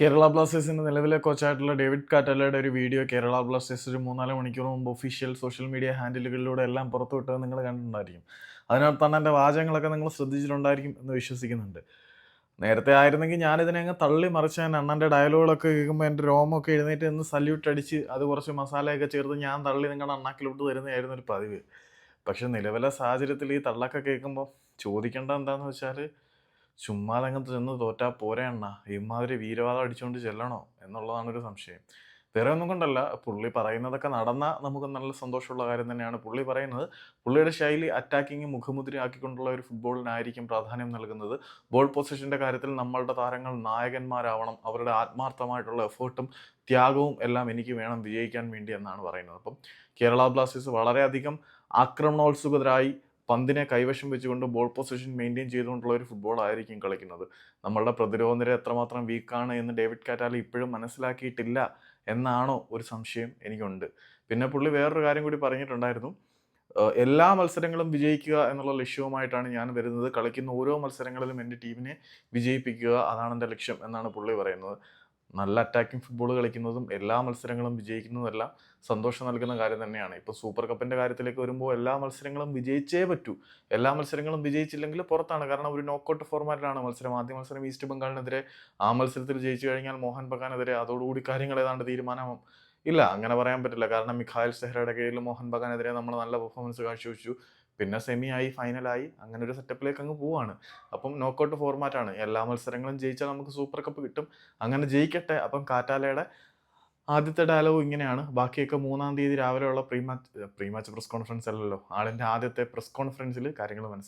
കേരള ബ്ലാസ്റ്റേഴ്സിന്റെ നിലവിലെ കോച്ചായിട്ടുള്ള ഡേവിഡ് കാറ്റലയുടെ ഒരു വീഡിയോ കേരള ബ്ലാസ്റ്റേഴ്സ് ഒരു മൂന്നാൽ മണിക്കൂർ മുമ്പ് ഒഫീഷ്യൽ സോഷ്യൽ മീഡിയ ഹാൻഡിലുകളിലൂടെ എല്ലാം പുറത്തുവിട്ടത് നിങ്ങൾ കണ്ടിട്ടുണ്ടായിരിക്കും. അതിനകത്ത് തന്നെ എന്റെ വാചകങ്ങളൊക്കെ നിങ്ങൾ ശ്രദ്ധിച്ചിട്ടുണ്ടായിരിക്കും എന്ന് വിശ്വസിക്കുന്നുണ്ട്. നേരത്തെ ആയിരുന്നെങ്കിൽ ഞാനിതിനെ അങ്ങ് തള്ളി മറിച്ച് അണ്ണന്റെ ഡയലോഗുകളൊക്കെ കേൾക്കുമ്പോൾ എന്റെ രോമൊക്കെ എഴുന്നേറ്റ് നിന്ന് സല്യൂട്ട് അടിച്ച് അത് കുറച്ച് മസാലയൊക്കെ ചേർത്ത് ഞാൻ തള്ളി നിങ്ങളുടെ അണ്ണാക്കിലോട്ട് തരുന്നതായിരുന്നു ഒരു പതിവ്. പക്ഷെ നിലവിലെ സാഹചര്യത്തിൽ ഈ തള്ളൊക്കെ കേൾക്കുമ്പോൾ ചോദിക്കേണ്ട എന്താണെന്ന് വെച്ചാൽ ചുമ്മാതെ അങ്ങ് ചെന്ന് തോറ്റാ പോരെ ഇമാതിരി വീരവാദം അടിച്ചുകൊണ്ട് ചെല്ലണോ എന്നുള്ളതാണ് ഒരു സംശയം. വേറെ ഒന്നും കൊണ്ടല്ല. പുള്ളി പറയുന്നതൊക്കെ നടന്ന നമുക്ക് നല്ല സന്തോഷമുള്ള കാര്യം തന്നെയാണ്. പുള്ളി പറയുന്നത് പുള്ളിയുടെ ശൈലി അറ്റാക്കിങ് മുഖമുദ്രയാക്കിക്കൊണ്ടുള്ള ഒരു ഫുട്ബോളിനായിരിക്കും പ്രാധാന്യം നൽകുന്നത്. ബോൾ പൊസിഷന്റെ കാര്യത്തിൽ നമ്മളുടെ താരങ്ങൾ നായകന്മാരാവണം. അവരുടെ ആത്മാർത്ഥമായിട്ടുള്ള എഫേർട്ടും ത്യാഗവും എല്ലാം എനിക്ക് വേണം വിജയിക്കാൻ വേണ്ടി എന്നാണ് പറയുന്നത്. അപ്പം കേരള ബ്ലാസ്റ്റേഴ്സ് വളരെയധികം ആക്രമണോത്സുകരായി പന്തിനെ കൈവശം വെച്ചുകൊണ്ട് ബോൾ പൊസിഷൻ മെയിന്റെയിൻ ചെയ്തുകൊണ്ടുള്ള ഒരു ഫുട്ബോൾ ആയിരിക്കും കളിക്കുന്നത്. നമ്മളുടെ പ്രതിരോധ നിര എത്രമാത്രം വീക്കാണ് എന്ന് ഡേവിഡ് കാറ്റാലി ഇപ്പോഴും മനസ്സിലാക്കിയിട്ടില്ല എന്നാണോ ഒരു സംശയം എനിക്കുണ്ട്. പിന്നെ പുള്ളി വേറൊരു കാര്യം കൂടി പറഞ്ഞിട്ടുണ്ടായിരുന്നു. എല്ലാ മത്സരങ്ങളും വിജയിക്കുക എന്നുള്ള ലക്ഷ്യവുമായിട്ടാണ് ഞാൻ വരുന്നത്. കളിക്കുന്ന ഓരോ മത്സരങ്ങളിലും എന്റെ ടീമിനെ വിജയിപ്പിക്കുക അതാണ് എന്റെ ലക്ഷ്യം എന്നാണ് പുള്ളി പറയുന്നത്. നല്ല അറ്റാക്കിംഗ് ഫുട്ബോൾ കളിക്കുന്നതും എല്ലാ മത്സരങ്ങളും വിജയിക്കുന്നതെല്ലാം സന്തോഷം നൽകുന്ന കാര്യം തന്നെയാണ്. ഇപ്പോൾ സൂപ്പർ കപ്പിന്റെ കാര്യത്തിലേക്ക് വരുമ്പോൾ എല്ലാ മത്സരങ്ങളും വിജയിച്ചേ പറ്റൂ. എല്ലാ മത്സരങ്ങളും വിജയിച്ചില്ലെങ്കിൽ പുറത്താണ്. കാരണം ഒരു നോക്കൗട്ട് ഫോർമാറ്റിലാണ് മത്സരം. ആദ്യ മത്സരം ഈസ്റ്റ് ബംഗാളിനെതിരെ ആ മത്സരത്തിൽ ജയിച്ചു കഴിഞ്ഞാൽ മോഹൻ ബഗാനെതിരെ അതോടുകൂടി കാര്യങ്ങൾ ഏതാണ്ട് തീരുമാനമാവും. ഇല്ല അങ്ങനെ പറയാൻ പറ്റില്ല. കാരണം മിഖായൽ സെഹ്റയുടെ കീഴിൽ മോഹൻ ബഗാനെതിരെ നമ്മൾ നല്ല പെർഫോമൻസ് കാഴ്ചവെച്ചു. പിന്നെ സെമി ആയി ഫൈനലായി അങ്ങനെ ഒരു സെറ്റപ്പിലേക്ക് അങ്ങ് പോവാണ്. അപ്പം നോക്കൗട്ട് ഫോർമാറ്റാണ് എല്ലാ മത്സരങ്ങളും ജയിച്ചാൽ നമുക്ക് സൂപ്പർ കപ്പ് കിട്ടും. അങ്ങനെ ജയിക്കട്ടെ. അപ്പം കാറ്റാലയുടെ ആദ്യത്തെ ഡയലോഗ് ഇങ്ങനെയാണ്. ബാക്കിയൊക്കെ മൂന്നാം തീയതി രാവിലെയുള്ള pre match pre match press conference അല്ലല്ലോ. ആളിന്റെ ആദ്യത്തെ പ്രസ് കോൺഫറൻസിൽ കാര്യങ്ങൾ മനസ്സിലാക്കും